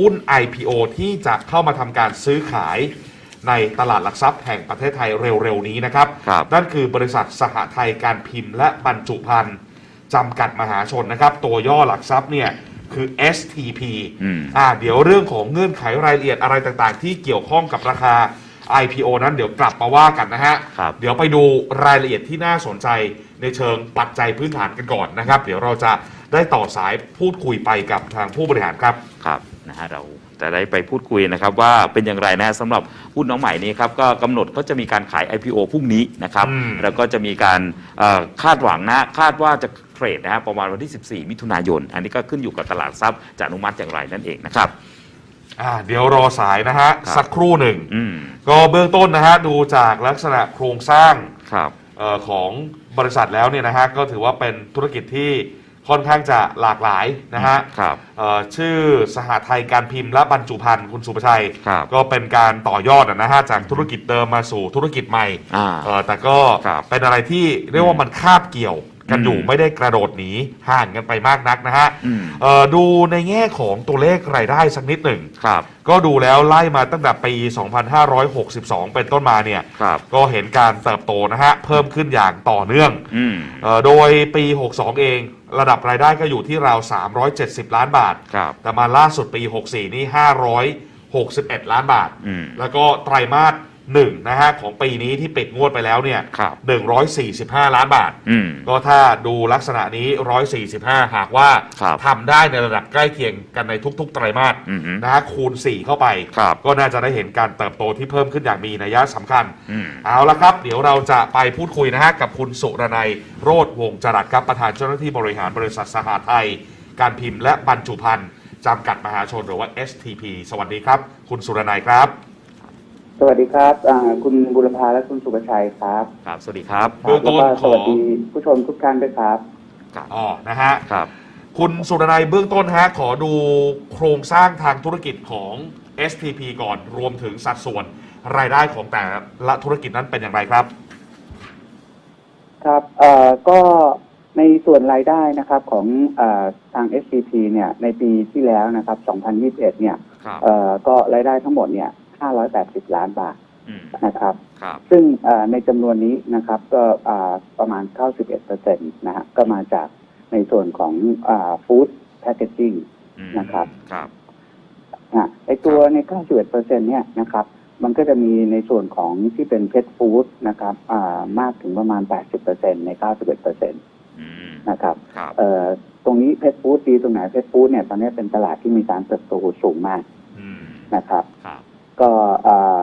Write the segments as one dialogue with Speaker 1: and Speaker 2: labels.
Speaker 1: หุ้น IPO ที่จะเข้ามาทำการซื้อขายในตลาดหลักทรัพย์แห่งประเทศไทยเร็ว ๆ นี้นะครับ
Speaker 2: ครับ
Speaker 1: นั่นคือบริษัทสหไทยการพิมพ์และบรรจุภัณฑ์จำกัดมหาชนนะครับ ตัวย่อหลักทรัพย์เนี่ยคือ STP
Speaker 2: อืม
Speaker 1: อ่าเดี๋ยวเรื่องของเงื่อนไขรายละเอียดอะไรต่างๆ ที่เกี่ยวข้องกับราคา IPO นั้นเดี๋ยวกลับมาว่ากันนะฮะ
Speaker 2: ครับ
Speaker 1: เดี๋ยวไปดูรายละเอียดที่น่าสนใจในเชิงปัจจัยพื้นฐานกันก่อนนะครับ เดี๋ยวเราจะได้ต่อสายพูดคุยไปกับทางผู้บริหารครับ
Speaker 2: ครับ นะฮะเราจะได้ไปพูดคุยนะครับว่าเป็นอย่างไรนะสำหรับหุ้นน้องใหม่นี้ครับก็กำหนดก็จะมีการขาย IPO พรุ่งนี้นะครับ
Speaker 1: อืม
Speaker 2: แล้วก็จะมีการเอ่อคาดหวังนะคาดว่าจะเทรดนะฮะประมาณวันที่ 14 มิถุนายน อันนี้ก็ขึ้นอยู่กับตลาดทรัพย์จะอนุมัติอย่างไรนั่นเองนะครับ
Speaker 1: อ่าเดี๋ยวรอสายนะฮะ
Speaker 2: ครับ
Speaker 1: สักครู่หนึ่ง
Speaker 2: อืม
Speaker 1: ก็เบื้องต้นนะฮะ ดูจากลักษณะโครงสร้าง
Speaker 2: ครับ
Speaker 1: เออของบริษัทแล้วเนี่ยนะฮะ ก็ถือว่าเป็นธุรกิจที่ ค่อนข้างจะหลากหลายนะฮะ
Speaker 2: ครับ
Speaker 1: เอ่อชื่อสหไทยการพิมพ์และบรรจุภัณฑ์คุณสุประชัย
Speaker 2: ครับ
Speaker 1: ก็เป็นการต่อยอดนะฮะจากธุรกิจเดิมมาสู่ธุรกิจใหม่
Speaker 2: อ่า
Speaker 1: เอ่อแต่ก็
Speaker 2: ครับ
Speaker 1: เป็นอะไรที่เรียกว่ามันคาบเกี่ยวกันอยู่
Speaker 2: อืม
Speaker 1: ไม่ได้กระโดดหนีห่างกันไปมากนักนะฮะ
Speaker 2: อืม
Speaker 1: เอ่อดูในแง่ของตัวเลขรายได้สักนิดหนึ่ง
Speaker 2: ครับ
Speaker 1: ก็ดูแล้วไล่มาตั้งแต่ปี 2562 เป็นต้นมาเนี่ย
Speaker 2: ครับ
Speaker 1: ก็เห็นการเติบโตนะฮะ เพิ่มขึ้นอย่างต่อเนื่อง
Speaker 2: อืม
Speaker 1: เอ่อโดยปี 62 เอง ระดับรายได้ก็อยู่ที่ราว 370 ล้านบาท
Speaker 2: ครับ
Speaker 1: แต่มาล่าสุดปี 64 นี่ 561 ล้านบาท
Speaker 2: อืม
Speaker 1: แล้วก็ไตรมาสหนึ่งนะฮะของปีนี้ที่ปิดงวดไปแล้วเนี่ย
Speaker 2: ครับ
Speaker 1: 145 ล้านบาท
Speaker 2: อืม
Speaker 1: ก็ถ้าดูลักษณะนี้ 145 หากว่า
Speaker 2: ครับ
Speaker 1: ทำได้ในระดับใกล้เคียงกันในทุก ๆ ไตรมาส
Speaker 2: อืม
Speaker 1: นะฮะคูณ 4 เข้าไป
Speaker 2: ครับ
Speaker 1: ก็น่าจะได้เห็นการเติบโตที่เพิ่มขึ้นอย่างมีนัยสำคัญ
Speaker 2: อืม
Speaker 1: เอาละครับ เดี๋ยวเราจะไปพูดคุยนะฮะ กับคุณสุรนัยโรธวงศ์จรัสครับ ประธานเจ้าหน้าที่บริหารบริษัทสหไทย การพิมพ์และบรรจุภัณฑ์จำกัดมหาชนหรือว่า STP สวัสดีครับ คุณสุรนัยครับ
Speaker 3: สวัสดีครับอ่าคุณบุรพาและคุณสุประชัยครับ
Speaker 2: ครับ สวัสดีครับ
Speaker 1: เบื้องต้น
Speaker 3: แล้วก็
Speaker 1: ข
Speaker 3: ส
Speaker 1: อ
Speaker 3: วัสดีผู้ชมทุกท่านด้วยครับ
Speaker 2: ครับ
Speaker 1: อ๋อนะฮะ
Speaker 2: ครับ
Speaker 1: คุณสุรนัยเบื้องต้นฮะ ขอดูโครงสร้างทางธุรกิจของ STP ก่อน รวมถึงสัดส่วนรายได้ของแต่ละธุรกิจนั้นเป็นอย่างไรครับ
Speaker 3: ครับเอ่อก็ในส่วนรายได้นะครับของเออทาง SCP เนี่ยในปีที่แล้วนะครับ 2021 เนี่ย
Speaker 2: ครับ
Speaker 3: เอ่อก็รายได้ทั้งหมดเนี่ย 580 ล้านบาท
Speaker 2: อืม
Speaker 3: นะครับ
Speaker 2: ครับ
Speaker 3: ซึ่งเอ่อในจำนวนนี้นะครับก็อ่าประมาณ 91%นะฮะก็มาจากในส่วนของฟู้ดแพคเกจจิ้ง
Speaker 2: อืม
Speaker 3: นะครับ
Speaker 2: ครับ
Speaker 3: อะไอตัวใน 91เปอร์เซ็นเนี่ยนะครับ มันก็จะมีในส่วนของที่เป็นเพ t ฟู้ดนะครับอ่ามากถึงประมาณ 80เปอร์เซ็นใน 91เปอร์เซ็น
Speaker 2: อืม
Speaker 3: นะครับ
Speaker 2: ครับ
Speaker 3: เอ่อตรงนี้เพ t ฟู้ดดีตรงไหนเพ t ฟู้ดเนี่ยตอนนี้เป็นตลาดที่มีการเติบโตสูงมาก
Speaker 1: อืม
Speaker 3: นะครับ
Speaker 2: ครับ
Speaker 3: ก็อ่า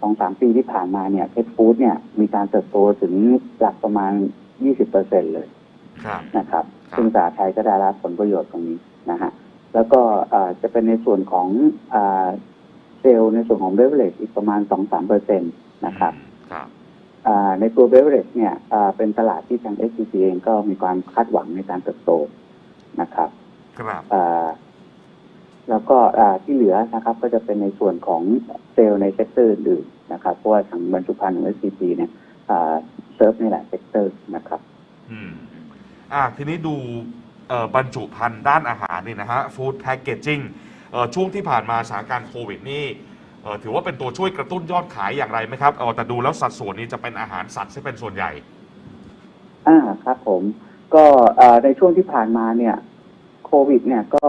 Speaker 3: สองสามปีที่ผ่านมาเนี่ยเพ t ฟู้ดเนี่ยมีการเติบโตถึงหลักประมาณ20เปอร์เซ็นเลย
Speaker 1: ครับ
Speaker 3: นะครับ
Speaker 2: ครับ
Speaker 3: ซึ่งสาไทยก็ได้รับผลประโยชน์ตรงนี้นะฮะแล้วก็อ่าจะเป็นในส่วนของอ่าเซลล์ในส่วนของเบเวอเรจอีกประมาณ2-3เปอร์เซ็นต์นะครับ
Speaker 2: ครับ
Speaker 3: อ่าในตัวเบเวอเรจเนี่ยอ่าเป็นตลาดที่ทาง s c c เองก็มีความคาดหวังในการเติบโตนะครับ
Speaker 1: ครับ
Speaker 3: อ่า แล้วก็อ่าที่เหลือนะครับก็จะเป็นในส่วนของเซลล์ในเซกเตอร์อื่นๆนะครับเพราะว่าทางบรรจุภัณฑ์ของ SCP เนี่ยอ่าเซิร์ฟในหลายเซกเตอร์นะครับ
Speaker 1: อืมอะทีนี้ดูเอ่อบรรจุภัณฑ์ด้านอาหารนี่นะฮะฟู้ดแพ c เกจจิ้งช่วงที่ผ่านมาสถานการณ์โควิดนี่เอ่อถือว่าเป็นตัวช่วยกระตุ้นยอดขายอย่างไรไหมครับเออแต่ดูแล้วสัดส่วนนี้จะเป็นอาหารสัตว์ที่เป็นส่วนใหญ่
Speaker 3: อ่าครับผม ก็เอ่อในช่วงที่ผ่านมาเนี่ย โควิด เนี่ยก็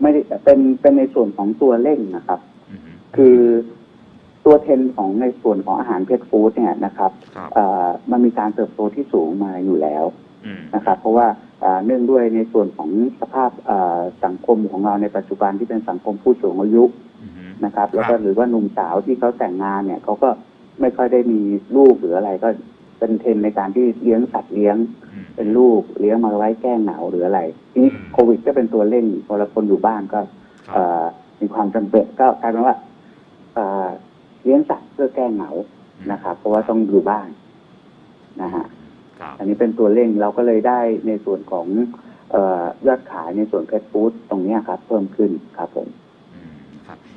Speaker 3: ไม่ได้เป็นเป็นในส่วนของตัวเร่งนะครับ
Speaker 2: อืม
Speaker 3: คือตัวเทรนด์ของในส่วนของอาหารเพชฟู้ดเนี่ยนะครับ
Speaker 2: ครับ
Speaker 3: เอ่อมันมีการเติบโตที่สูงมาอยู่แล้ว
Speaker 2: อืม
Speaker 3: นะครับ เพราะว่าเอ่อเนื่องด้วยในส่วนของสภาพเอ่อสังคมของเราในปัจจุบันที่เป็นสังคมผู้สูงอายุ
Speaker 2: อืม
Speaker 3: นะครับ แล้ว
Speaker 1: ค
Speaker 3: ก็
Speaker 1: รับ
Speaker 3: หรือว่าหนุ่มสาวที่เขาแต่งงานเนี่ยเขาก็ไม่ค่อยได้มีลูกหรืออะไรก็ เป็นเทรนด์ในการที่เลี้ยงสัตว์เลี้ยง
Speaker 2: อืม
Speaker 3: เป็นลูกเลี้ยงมาไว้แก้เหงาหรืออะไรทีนี้
Speaker 1: อืม
Speaker 3: โควิดก็เป็นตัวเร่งพอเราคนอยู่บ้านก็
Speaker 1: ครั
Speaker 3: เอ่
Speaker 1: บ
Speaker 3: อมีความจำเป็นก็กลายเป็นว่าเอ่อเลี้ยงสัตว์เพื่อแก้เหงานะครับเพราะว่าต้องอยู่บ้านนะฮะ
Speaker 2: ครับ
Speaker 3: อันนี้เป็นตัวเร่งเราก็เลยได้ในส่วนของเอ่อยอดขายในส่วนเพชรฟู้ดตรงเนี้ยครับ เพิ่มขึ้นครับผม
Speaker 2: อืมครับ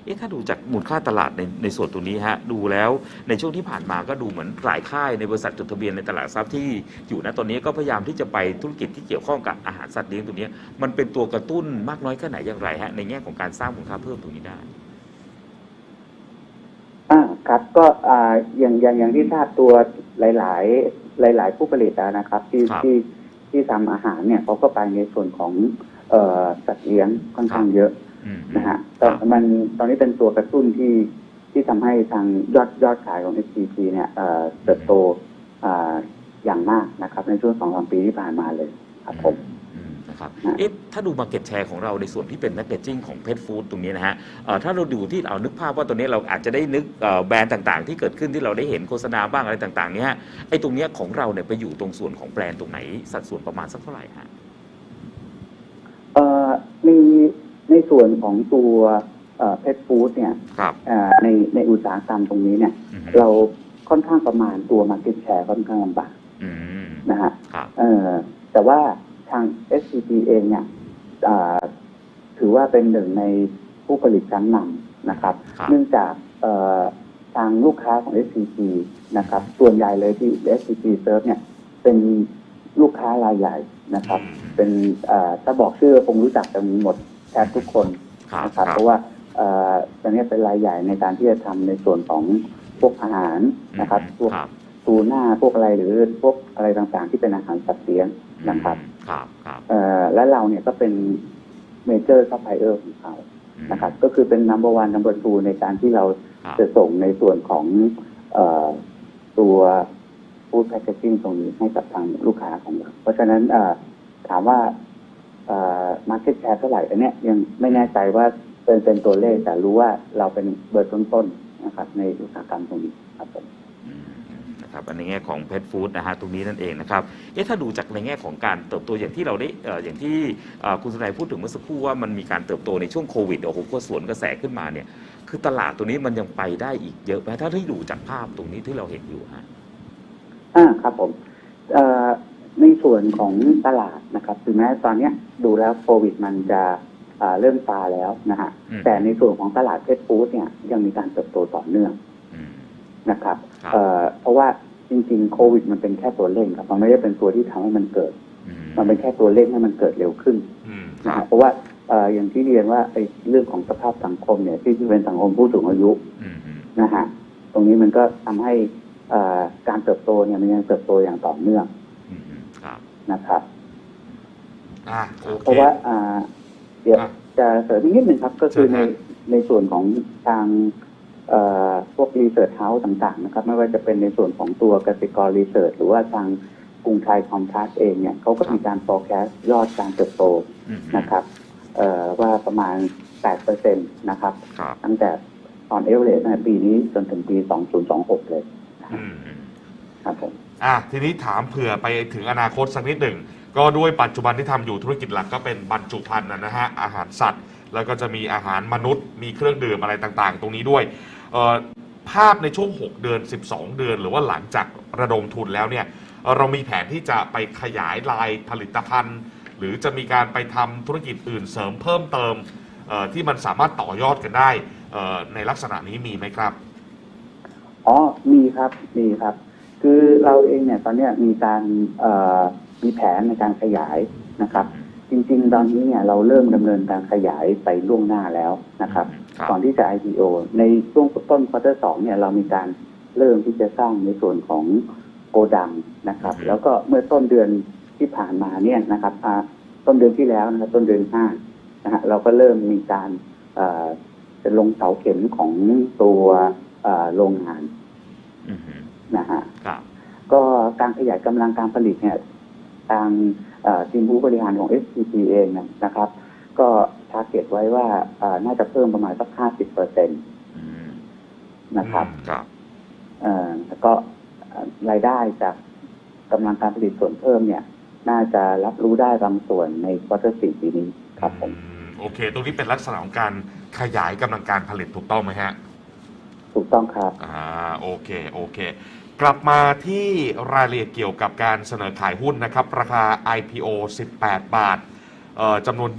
Speaker 2: เอ๊ะถ้าดูจากมูลค่าตลาดในในส่วนตรงนี้ฮะดูแล้วในช่วงที่ผ่านมาก็ดูเหมือนหลายค่ายในบริษัทจดทะเบียนในตลาดทรัพย์ที่อยู่ณตอนนี้ก็พยายามที่จะไปธุรกิจที่เกี่ยวข้องกับอาหารสัตว์เลี้ยงตรงนี้ มันเป็นตัวกระตุ้นมากน้อยแค่ไหนอย่างไรฮะในแง่ของการสร้างมูลค่าเพิ่มตรงนี้ได้
Speaker 3: อ่าครับก็อ่าอย่างอย่างอย่างที่ทราบตัวหลาย ๆ หลาย ๆ ผู้ผลิตอะนะครับ ที่
Speaker 2: ครับ
Speaker 3: ที่ที่ทำอาหารเนี่ยเขาก็ไปในส่วนของเอ่อสัตว์เลี้ยงค่อนข้างเยอะ
Speaker 2: อืม
Speaker 3: นะฮะ
Speaker 2: ค
Speaker 3: แต่
Speaker 2: รับ
Speaker 3: มันตอนนี้เป็นตัวกระตุ้นที่ที่ทำให้ทางยอดยอดขายของ SCP เนี่ยเอ่อเติบโตอ่าอย่างมากนะครับ ในช่วงสองสามปีที่ผ่านมาเลยครับผม
Speaker 2: อืมนะครับ
Speaker 3: ฮะ
Speaker 2: เอ๊ะถ้าดูมาเก็ตแชร์ของเราในส่วนที่เป็นแ a กเกจจิ้งของเพ t ฟู้ดตรงนี้นะฮะเอ่อถ้าเราดูที่เอานึกภาพว่าตัวนี้เราอาจจะได้นึกเอ่อแบรนด์ต่างๆ ที่เกิดขึ้นที่เราได้เห็นโฆษณาบ้างอะไรต่างๆ เนี่ยไอ้ตรงเนี้ยของเราเนี่ยไปอยู่ตรงส่วนของแบรนด์ตรงไหนสัดส่วนประมาณสักเท่าไหร่ฮะ
Speaker 3: เอ่อมีใน ส่วนของตัวเพชรฟู้ดเนี่ย
Speaker 2: ครับ
Speaker 3: เอ่อในในอุตสาหกรรมตรงนี้เนี่ย
Speaker 2: อืม
Speaker 3: เราค่อนข้างประมาณตัว market share ค่อนข้างลำบาก
Speaker 2: อืม
Speaker 3: นะฮะ
Speaker 2: ครับ
Speaker 3: เอ่อแต่ว่าทาง SCP เองเนี่ยอ่าถือว่าเป็นหนึ่งในผู้ผลิตชั้นนำนะครับ
Speaker 2: ครับ
Speaker 3: เนื่องจากเอ่อทางลูกค้าของ SCP นะครับ ส่วนใหญ่เลยที่ SCP Serve เนี่ย เป็นลูกค้ารายใหญ่นะครับ เป็นเอ่อถ้าบอกชื่อคงรู้จักกันหมด แทบทุกคน
Speaker 2: ครับ
Speaker 3: นะครับ
Speaker 2: ครั
Speaker 3: เพราะว่าเอ่อตอนนี้เป็นรายใหญ่ในการที่จะทำในส่วนของพวกอาหารนะครับพวก
Speaker 2: ครับ
Speaker 3: ตูน่าพวกอะไรหรือพวกอะไรต่างๆ ที่เป็นอาหารสัตว์เลี้ยงนะครับ
Speaker 2: อืมครับครับ
Speaker 3: เอ่อและเราเนี่ยก็เป็นเมเจอร์ซัพพลายเออร์ของเขา
Speaker 2: อืม
Speaker 3: นะครับ ก็คือเป็น number one number two ในการที่เรา
Speaker 2: ครับ
Speaker 3: จะส่งในส่วนของเออตัว food packaging ตรงนี้ให้กับทางลูกค้าของเรา เพราะฉะนั้นเอ่อถา มว่าเอ่อ market share เท่าไหร่อันเนี้ยยังไม่แน่ใจว่าเป็นเป็นตัวเลขแต่รู้ว่าเราเป็นเบอร์ต้นๆนะครับ ในอุตสาหกรรมตรงนี้ครับผม
Speaker 2: อืมนะครับอันในแง่ของเพ t ฟู้ดนะฮะตรงนี้นั่นเองนะครับเอ๊ะถ้าดูจากในแง่ของการเติบโตอย่างที่เราได้เอ่ออย่างที่เอ่อคุณสนายพูดถึงเมื่อสักครู่ว่ามันมีการเติบโตในช่วงโควิดโอ้โหก็สวนกระแสขึ้นมาเนี่ย คือตลาดตัวนี้มันยังไปได้อีกเยอะไหมถ้าที่ดูจากภาพตรงนี้ที่เราเห็นอยู่ฮะ
Speaker 3: อ่าครับผมเอ่อในส่วนของตลาด นะครับถึงแม้ตอนเนี้ยดูแล้วโควิดมันจะอ่าเริ่มซาแล้วนะฮะ
Speaker 2: อืม
Speaker 3: แต่ในส่วนของตลาดเพชรฟู้ดเนี่ยยังมีการเติบโตต่อเนื่อง
Speaker 2: อืม
Speaker 3: นะครับ
Speaker 2: ครับ
Speaker 3: เอ่อเพราะว่าจริง ๆ โควิด มันเป็นแค่ตัวเร่งครับมันไม่ได้เป็นตัวที่ทำให้มันเกิด
Speaker 2: อื
Speaker 3: มันเป็นแค่ตัวเร่งให้มันเกิดเร็วขึ้น
Speaker 1: อืม
Speaker 2: ครั
Speaker 3: นะ
Speaker 2: บ
Speaker 3: ฮะเพราะว่าเอ่ออย่างที่เรียนว่าไอ้เรื่องของสภาพสังคมเนี่ยที่ที่เป็นสังคมผู้สูงอายุ
Speaker 2: อืมอืม
Speaker 3: นะฮะตรงนี้มันก็ทำให้เอ่อการเติบโตเนี่ยมันยังเติบโตอย่างต่อเนื่อง
Speaker 2: อืมอืมครับ
Speaker 3: นะครับ
Speaker 1: อะโอเค
Speaker 3: เพราะว่าอ่าเดี๋ยว
Speaker 1: อะ
Speaker 3: จะเสริมอีกนิดหนึ่งครับ ก็คือ
Speaker 1: เชิญ
Speaker 3: ใน
Speaker 1: ฮะ
Speaker 3: ในส่วนของทางเอ่อพวกรีเสิร์ชเฮาส์ต่างๆนะครับ ไม่ว่าจะเป็นในส่วนของตัวกสิกรรีเสิร์ชหรือว่าทางกรุงไทยคอมพลัสเองเนี่ยเขาก็มีการ forecast ยอดการเติบโต
Speaker 2: อืม
Speaker 3: นะครับเอ่อว่าประมาณ 8%นะครับ
Speaker 2: ครับ
Speaker 3: ตั้งแต่ตอนเอเวอเรสต์ตั้งแต่ปีนี้จนถึงปี 2026 เลย
Speaker 1: อืม
Speaker 2: อืม
Speaker 3: ครับผม
Speaker 1: อะทีนี้ถามเผื่อไปถึงอนาคตสักนิดหนึ่ง ก็ด้วยปัจจุบันที่ทำอยู่ธุรกิจหลักก็เป็นบรรจุภัณฑ์นะฮะอาหารสัตว์ แล้วก็จะมีอาหารมนุษย์ มีเครื่องดื่มอะไรต่างๆ ตรงนี้ด้วยภาพในช่วง 6 เดือน 12 เดือน หรือว่าหลังจากระดมทุนแล้วเนี่ยเรามีแผนที่จะไปขยายลายผลิตภัณฑ์ หรือจะมีการไปทำธุรกิจอื่นเสริมเพิ่มเติมที่มันสามารถต่อยอดกันได้ในลักษณะนี้มีไหมครับ
Speaker 3: อ๋อมีครับมีครับ คือเราเองเนี่ยตอนนี้มีการ มีแผนในการขยายนะครับ จริง ๆ ตอนนี้เนี่ยเราเริ่มดำเนินการขยายไปล่วงหน้าแล้วนะครับ
Speaker 2: ครับ
Speaker 3: ก่อนที่จะ IPO ในช่วงต้นควอเตอร์สองเนี่ยเรามีการเริ่มที่จะสร้างในส่วนของโกดังนะครับ
Speaker 2: อืม
Speaker 3: แล้วก็เมื่อต้นเดือนที่ผ่านมาเนี่ยนะครับอ่าต้นเดือนที่แล้วนะครับต้นเดือนห้านะฮะเราก็เริ่มมีการเอ่อจะลงเสาเข็มของตัวเอ่อโรงงาน
Speaker 2: อืมอืม
Speaker 3: นะฮะ
Speaker 2: ครับ
Speaker 3: ก็การขยายกำลังการผลิตเนี่ย ทางเอ่อทีมผู้บริหารของ SCP เองเนยนะครับ ก็ทาร์เก็ตไว้ว่าเอ่อน่าจะเพิ่มประมาณสัก 50เปอร์เซ็นต์
Speaker 2: อืม
Speaker 3: นะครับ
Speaker 2: ครับ
Speaker 3: เอ่อแล้วก็เอ่อรายได้จากกำลังการผลิตส่วนเพิ่มเนี่ย น่าจะรับรู้ได้บางส่วนในควอเตอร์สี่ปีนี้ครับผม
Speaker 1: อืมโอเค ตรงนี้เป็นลักษณะของการขยายกำลังการผลิตถูกต้องไหมฮะ
Speaker 3: ถูกต้องครับ
Speaker 1: อ่า โอเค โอเค กลับมาที่รายละเอียดเกี่ยวกับการเสนอขายหุ้นนะครับ ราคา IPO 18 บาทเอ่อจำนวน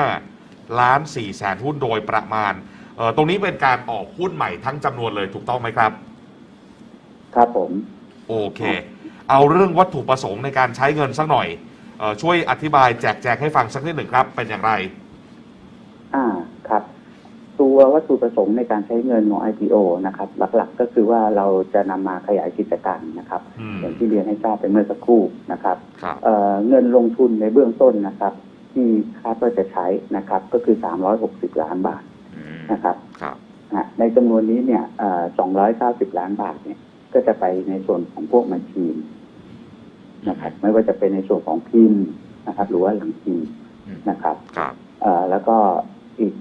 Speaker 1: 25 ล้าน4แสนหุ้นโดยประมาณเอ่อตรงนี้เป็นการออกหุ้นใหม่ทั้งจำนวนเลยถูกต้องไหมครับ
Speaker 3: ครับผม
Speaker 1: โอเค เอาเรื่องวัตถุประสงค์ในการใช้เงินสักหน่อยเออช่วยอธิบายแจกแจงให้ฟังสักนิดหนึ่งครับ เป็นอย่างไร
Speaker 3: อ่าครับ ตัววัตถุประสงค์ในการใช้เงินของ IPO นะครับ หลักๆ ก็คือว่าเราจะนำมาขยายกิจการนะครับ
Speaker 1: อืม
Speaker 3: อย่างที่เรียนให้ทราบไปเมื่อสักครู่นะครับ
Speaker 2: ครับ
Speaker 3: เอ่อเงินลงทุนในเบื้องต้นนะครับ ที่คาดว่าจะใช้นะครับ ก็คือ 360 ล้านบาท
Speaker 2: อืม
Speaker 3: นะครับ
Speaker 2: ครับ
Speaker 3: นะในจำนวนนี้เนี่ยเอ่อ290 ล้านบาทเนี่ย ก็จะไปในส่วนของพวกมัชีนนะครับ ไม่ว่าจะเป็นในส่วนของพิมพ์นะครับ หรือว่าหลังพิมพ์
Speaker 2: อืม
Speaker 3: นะครับ
Speaker 2: ครับ
Speaker 3: เอ่อแล้วก็อีก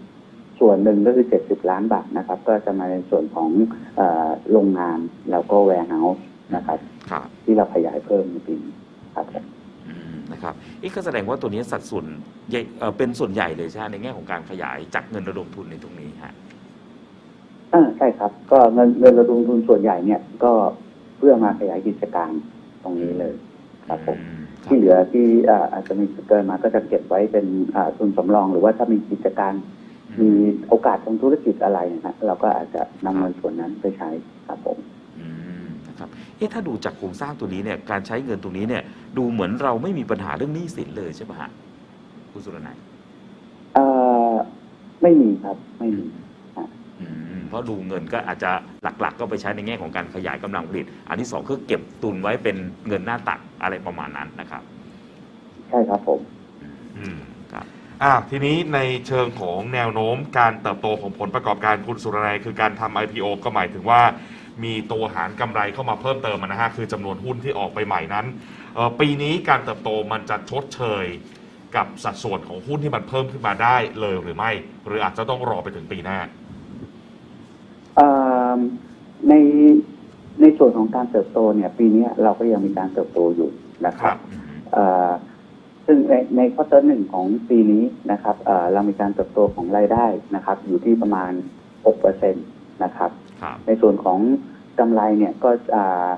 Speaker 3: ส่วนหนึ่งก็คือ 70 ล้านบาทนะครับ ก็จะมาในส่วนของเอ่อโรงงานแล้วก็แวร์เฮาส์นะครับ
Speaker 2: ครับ
Speaker 3: ที่เราขยายเพิ่มในปีนี้ครับผม
Speaker 2: อืมนะครับอีกก็แสดงว่าตัวนี้สัดส่วนใหญ่เอ่อเป็นส่วนใหญ่เลยใช่ไหมในแง่ของการขยายจากเงินระดมทุนในตรงนี้ฮะ
Speaker 3: อ่าใช่ครับ ก็เงินเงินระดมทุนส่วนใหญ่เนี่ย ก็เพื่อมาขยายกิจการตรงนี้เลยครับผม
Speaker 2: อืครับ
Speaker 3: ที่เหลือที่อ่าอาจจะมีเกินมาก็จะเก็บไว้เป็นอ่าทุนสำรอง หรือว่าถ้ามีกิจการ มีโอกาสทางธุรกิจอะไรนะฮะเราก็อาจจะนำเงินส่วนนั้นไปใช้ครับผม
Speaker 2: อืมนะครับเอ๊ะถ้าดูจากโครงสร้างตัวนี้เนี่ยการใช้เงินตรงนี้เนี่ย ดูเหมือนเราไม่มีปัญหาเรื่องหนี้สินเลยใช่ไหมฮะคุณสุรนัย
Speaker 3: เอ่อไม่มีครับไม่มี
Speaker 2: อืมเพราะดูเงินก็อาจจะหลักๆ ก็ไปใช้ในแง่ของการขยายกำลังผลิต อันที่สองคือเก็บตุนไว้เป็นเงินหน้าตักอะไรประมาณนั้นนะครับ
Speaker 3: ใช่ครับผม
Speaker 1: อืม
Speaker 2: ครับ
Speaker 1: อ่าทีนี้ในเชิงของแนวโน้มการเติบโตของผลประกอบการคุณสุรนัยคือการทำ IPO ก็หมายถึงว่า มีตัวหารกำไรเข้ามาเพิ่มเติมนะฮะคือจำนวนหุ้นที่ออกไปใหม่นั้นเอ่อปีนี้การเติบโตมันจะชดเชย กับสัดส่วนของหุ้นที่มันเพิ่มขึ้นมาได้เลยหรือไม่ หรืออาจจะต้องรอไปถึงปีหน้า
Speaker 3: เอ่อในในส่วนของการเติบโตเนี่ย ปีนี้เราก็ยังมีการเติบโตอยู่นะครับ
Speaker 2: อืม
Speaker 3: เอ่อ ซึ่งในในควอเตอร์หนึ่งของปีนี้นะครับเอ่อเรามีการเติบโตของรายได้นะครับ อยู่ที่ประมาณ 6%นะครับ
Speaker 2: ครับ
Speaker 3: ในส่วนของกำไรเนี่ยก็อ่า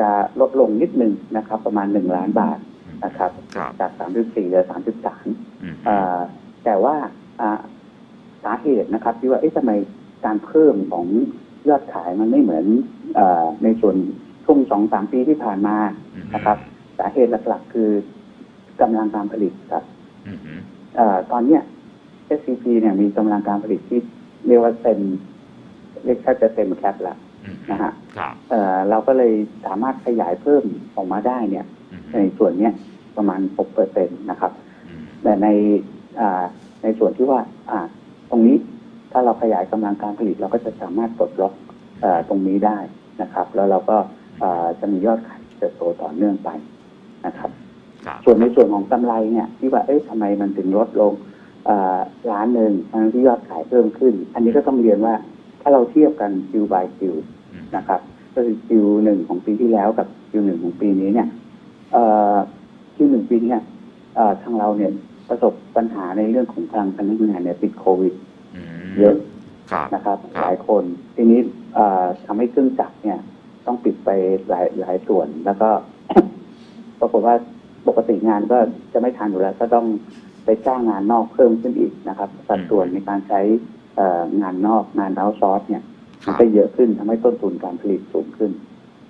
Speaker 3: จะลดลงนิดนึงนะครับ ประมาณ 1 ล้านบาทนะครับ
Speaker 2: ครับ
Speaker 3: จาก 34เหลือ33
Speaker 2: อืม
Speaker 3: อ่าแต่ว่าอ่าสาเหตุนะครับ ที่ว่าเอ๊ะทำไมการเพิ่มของยอดขายมันไม่เหมือนอาในส่วนช่วงสองสามปีที่ผ่านมานะครับ สาเหตุหลักๆ คือ กำลังการผลิตครับ
Speaker 2: อืมอืม
Speaker 3: อาตอนเนี้ย SCP เนี่ยมีกำลังการผลิตที่เรียกว่าเต็มเรียกแทบจะเต็มแคปละ
Speaker 2: อืม
Speaker 3: นะฮะ
Speaker 2: ครับ
Speaker 3: เอ่อเราก็เลยสามารถขยายเพิ่มออกมาได้เนี่ย
Speaker 2: อืม
Speaker 3: ในส่วนเนี้ยประมาณ6เปอร์เซ็นต์นะครับ
Speaker 2: อืม
Speaker 3: แต่ในอ่าในส่วนที่ว่า อ่า ตรงนี้ถ้าเราขยายกำลังการผลิตเราก็จะสามารถปลดล็อกเอ่อตรงนี้ได้นะครับ แล้วเราก็อ่าจะมียอดขายเติบโตต่อเนื่องไปนะครับ
Speaker 2: ครับ
Speaker 3: ส่วนในส่วนของกำไรเนี่ยที่ว่าเอ๊ะทำไมมันถึงลดลงอ่าล้านหนึ่งทั้งที่ยอดขายเพิ่มขึ้น อันนี้ก็ต้องเรียนว่าถ้าเราเทียบกัน Q by Q
Speaker 2: อืม
Speaker 3: นะครับก็คือ Q หนึ่งของปีที่แล้วกับ Q หนึ่งของปีนี้เนี่ยเอ่อ Q หนึ่งปีเนี้ยเอ่อทางเราเนี่ยประสบปัญหาในเรื่องของทางพนักงานเนี่ยติดโควิด
Speaker 2: อืม
Speaker 3: เยอะ
Speaker 2: ครับ
Speaker 3: นะครับ
Speaker 2: ครับ
Speaker 3: หลายคนทีนี้เอ่อทำให้เครื่องจักรเนี่ย ต้องปิดไปหลายหลายส่วนแล้วก็ปรากฏว่า ปกติงานก็จะไม่ทันอยู่แล้ว ก็ต้องไปจ้างงานนอกเพิ่มขึ้นอีกนะครับสัดส่วนในการใช้เอ่องานนอกงานเอาซอร์สเนี่ย
Speaker 2: ค
Speaker 3: มัน
Speaker 2: รับ
Speaker 3: ก็เยอะขึ้นทำให้ต้นทุนการผลิตสูงขึ้น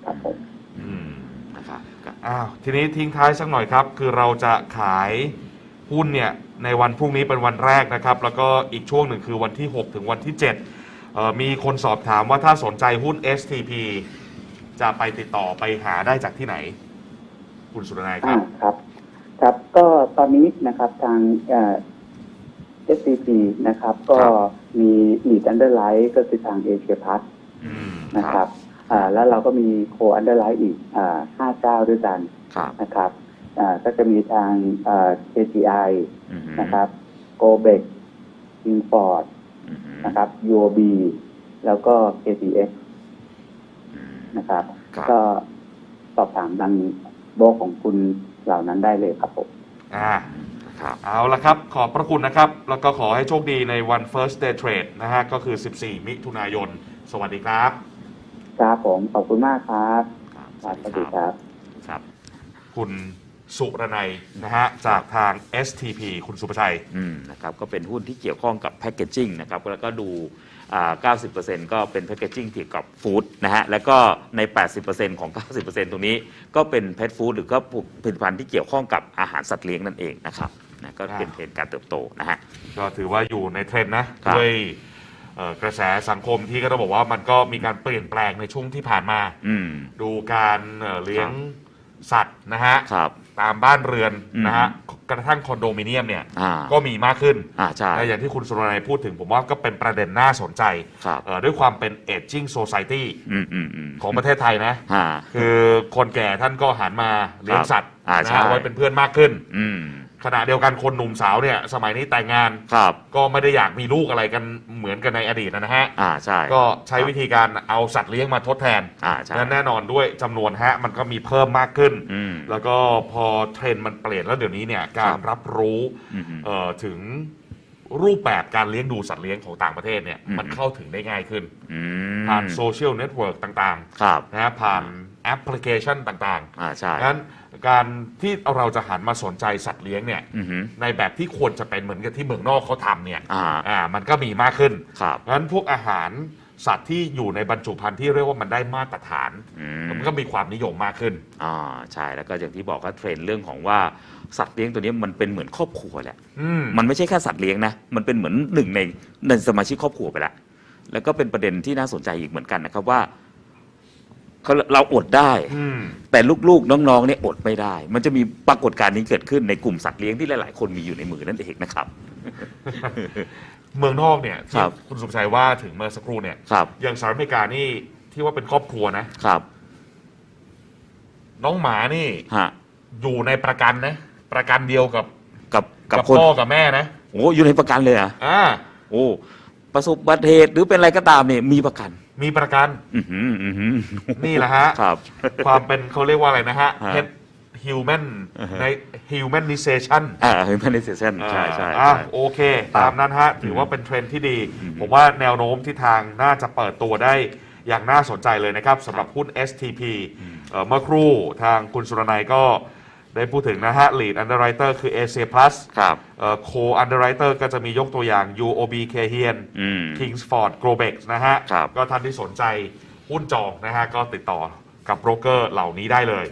Speaker 3: ครับผม
Speaker 1: อืม
Speaker 2: นะครับครับ
Speaker 1: อ้าวทีนี้ทิ้งท้ายสักหน่อยครับ คือเราจะขายหุ้นเนี่ยในวันพรุ่งนี้เป็นวันแรกนะครับ แล้วก็อีกช่วงหนึ่งคือวันที่ 6 ถึงวันที่7เอ่อมีคนสอบถามว่าถ้าสนใจหุ้น STP จะไปติดต่อไปหาได้จากที่ไหน คุณสุรนายค
Speaker 3: อ่า
Speaker 1: รับ
Speaker 3: ครับ ครับ ก็ตอนนี้นะครับทางเอ่อ SCP นะครับ ก็
Speaker 2: ครับ
Speaker 3: มี lead underline ก็คือทางเอเชียพัท
Speaker 1: อืม
Speaker 3: นะครับอ่าแล้วเราก็มีโค underline อีกอ่าห้าเจ้าด้วยกัน
Speaker 2: ครับ
Speaker 3: นะครับอ่าก็จะมีทางอ่า KGI
Speaker 2: อืม
Speaker 3: นะครับ Gobex Inford
Speaker 2: อืม
Speaker 3: นะครับ UOB แล้วก็ KTX
Speaker 2: อืม
Speaker 3: นะครับ
Speaker 2: ครับ
Speaker 3: ก็สอบถามทาง โบกของคุณเหล่านั้นได้เลยครับผม
Speaker 1: อ่า
Speaker 2: ครับ
Speaker 1: เอาละครับ ขอบพระคุณนะครับ แล้วก็ขอให้โชคดีในวัน first day trade นะฮะ ก็คือ 14 มิถุนายน สวัสดีครับ
Speaker 3: ครับผม ขอบคุณมากครับ
Speaker 2: ครับ
Speaker 3: ครับสวัสดีครับ
Speaker 2: ครับ
Speaker 1: คุณ สุรนัยนะฮะจากทาง STP คุณสุภชัย
Speaker 2: อืมนะครับก็เป็นหุ้นที่เกี่ยวข้องกับแพ c เกจิ้งนะครับแล้วก็ดูอ่า90%ก็เป็นแพ c เกจิ้งเกี่ยวกับฟู้ดนะฮะแล้วก็ใน 80%ของ 90%ตรงนี้ก็เป็นเพ t ฟู้ดหรือก็ผลิตภัณฑ์ที่เกี่ยวข้องกับอาหารสัตว์เลี้ยงนั่นเองนะครับนะก็เป็น
Speaker 1: อ่า
Speaker 2: เทรนด์การเติบโตนะฮะ
Speaker 1: ก็ถือว่าอยู่ในเทรนด์นะครับ ด้วยเอ่อกระแสสังคมที่ก็ต้องบอกว่ามันก็มีการเปลี่ยนแปลงในช่วงที่ผ่านมา
Speaker 2: อืม
Speaker 1: ดูการเอ่อเลี้ยงสัตว์นะฮะ
Speaker 2: ครับ
Speaker 1: ตามบ้านเรือน
Speaker 2: อืม
Speaker 1: นะฮะกระทั่งคอนโดมิเนียมเนี่ย
Speaker 2: อ่า
Speaker 1: ก็มีมากขึ้น
Speaker 2: อ่าใช่
Speaker 1: และอย่างที่คุณสุรนัยพูดถึงผมว่าก็เป็นประเด็นน่าสนใจ
Speaker 2: ครับ
Speaker 1: เอ่อด้วยความเป็น aging society
Speaker 2: อืมอืมอืม
Speaker 1: ของประเทศไทยนะ
Speaker 2: อ่า
Speaker 1: คือคนแก่ท่านก็หันมาเลี้ยงสัตว์
Speaker 2: อ่า
Speaker 1: นะ
Speaker 2: ใช่
Speaker 1: ฮะเอาไว้เป็นเพื่อนมากขึ้น
Speaker 2: อืม
Speaker 1: ขณะเดียวกันคนหนุ่มสาวเนี่ย สมัยนี้แต่งงาน
Speaker 2: ครับ
Speaker 1: ก็ไม่ได้อยากมีลูกอะไรกันเหมือนกันในอดีตนะฮะ
Speaker 2: อ่าใช่
Speaker 1: ก็ใช้วิธีการเอาสัตว์เลี้ยงมาทดแทน
Speaker 2: อ่าใช่
Speaker 1: และแน่นอนด้วยจำนวนฮะมันก็มีเพิ่มมากขึ้น
Speaker 2: อืม
Speaker 1: แล้วก็พอเทรนด์มันเปลี่ยนแล้วเดี๋ยวนี้เนี่ยการ
Speaker 2: ครับ
Speaker 1: รับรู้
Speaker 2: อืม
Speaker 1: เอ่อถึงรูปแบบการเลี้ยงดูสัตว์เลี้ยงของต่างประเทศเนี่ย
Speaker 2: อืม
Speaker 1: มันเข้าถึงได้ง่ายขึ้น
Speaker 2: อืม
Speaker 1: ผ่านโซเชียลเน็ตเวิร์กต่าง
Speaker 2: ครับ
Speaker 1: ๆนะฮะผ่าน แอปพลิเคชันต่าง
Speaker 2: อ่าใช่
Speaker 1: ๆงั้นการที่เราจะหันมาสนใจสัตว์เลี้ยงเนี่ย
Speaker 2: อือหือ
Speaker 1: ในแบบที่ควรจะเป็นเหมือนกับที่เมืองนอกเขาทำเนี่ย
Speaker 2: อ่า
Speaker 1: อ่ามันก็มีมากขึ้น
Speaker 2: ครับ
Speaker 1: งั้นพวกอาหารสัตว์ที่อยู่ในบรรจุภัณฑ์ที่เรียกว่ามันได้มาตรฐาน
Speaker 2: อืม
Speaker 1: มันก็มีความนิยมมากขึ้น
Speaker 2: อ่าใช่แล้วก็อย่างที่บอกก็เทรนด์เรื่องของว่าสัตว์เลี้ยงตัวนี้มันเป็นเหมือนครอบครัวแหละ
Speaker 1: อืม
Speaker 2: มันไม่ใช่แค่สัตว์เลี้ยงนะมันเป็นเหมือนหนึ่งในในสมาชิกครอบครัวไปแล้วแล้วก็เป็นประเด็นที่น่าสนใจอีกเหมือนกันนะครับว่า เขาเราอดได้
Speaker 1: อืม
Speaker 2: แต่ลูกๆน้องๆเนี่ยอดไม่ได้ มันจะมีปรากฏการณ์นี้เกิดขึ้นในกลุ่มสัตว์เลี้ยงที่หลายๆ คนมีอยู่ในมือนั่นเองนะครับ
Speaker 1: เมืองนอกเนี่ยที่
Speaker 2: ครับ
Speaker 1: คุณสุภชัยว่าถึงเมื่อสักครู่เนี่ย
Speaker 2: ครับ
Speaker 1: อย่างสหรัฐอเมริกานี่ที่ว่าเป็นครอบครัวนะ
Speaker 2: ครับ
Speaker 1: น้องหมานี่
Speaker 2: ฮะ
Speaker 1: อยู่ในประกันนะ ประกันเดียวกับ
Speaker 2: กับกับ
Speaker 1: กับ
Speaker 2: คน
Speaker 1: พ่อกับแม่นะ
Speaker 2: โอ้อยู่ในประกันเลยเหรอะ
Speaker 1: อ่า
Speaker 2: โอ้ ประสบอุบัติเหตุหรือเป็นอะไรก็ตามเนี่ยมีประกัน
Speaker 1: มีประกัน
Speaker 2: อือหืออือหือ
Speaker 1: นี่แหละฮะ
Speaker 2: ครับ
Speaker 1: ความเป็นเขาเรียกว่าอะไรนะฮะ
Speaker 2: ฮะ
Speaker 1: Pet human
Speaker 2: อ่าฮะ
Speaker 1: ใน humanization
Speaker 2: อ่า humanization ใช่ใช่
Speaker 1: อ่า
Speaker 2: ใช่
Speaker 1: โอเคตามนั้นฮะ ถือว่าเป็นเทรนด์ที่ดี
Speaker 2: อืม
Speaker 1: ผมว่าแนวโน้มที่ทางน่าจะเปิดตัวได้อย่างน่าสนใจเลยนะครับสำหรับหุ้น STP เอ่อเมื่อครู่ทางคุณสุรนัยก็ ได้พูดถึงนะฮะ lead underwriter คือ Asia Plus
Speaker 2: ครับ
Speaker 1: เอ่อ co underwriter ก็จะมียกตัวอย่าง UOB k h i a n
Speaker 2: อืม
Speaker 1: Kingsford Globex นะฮะ
Speaker 2: ครับ
Speaker 1: ก็ท่านที่สนใจหุ้นจองนะฮะ ก็ติดต่อกับโบรกเกอร์เหล่านี้ได้เลย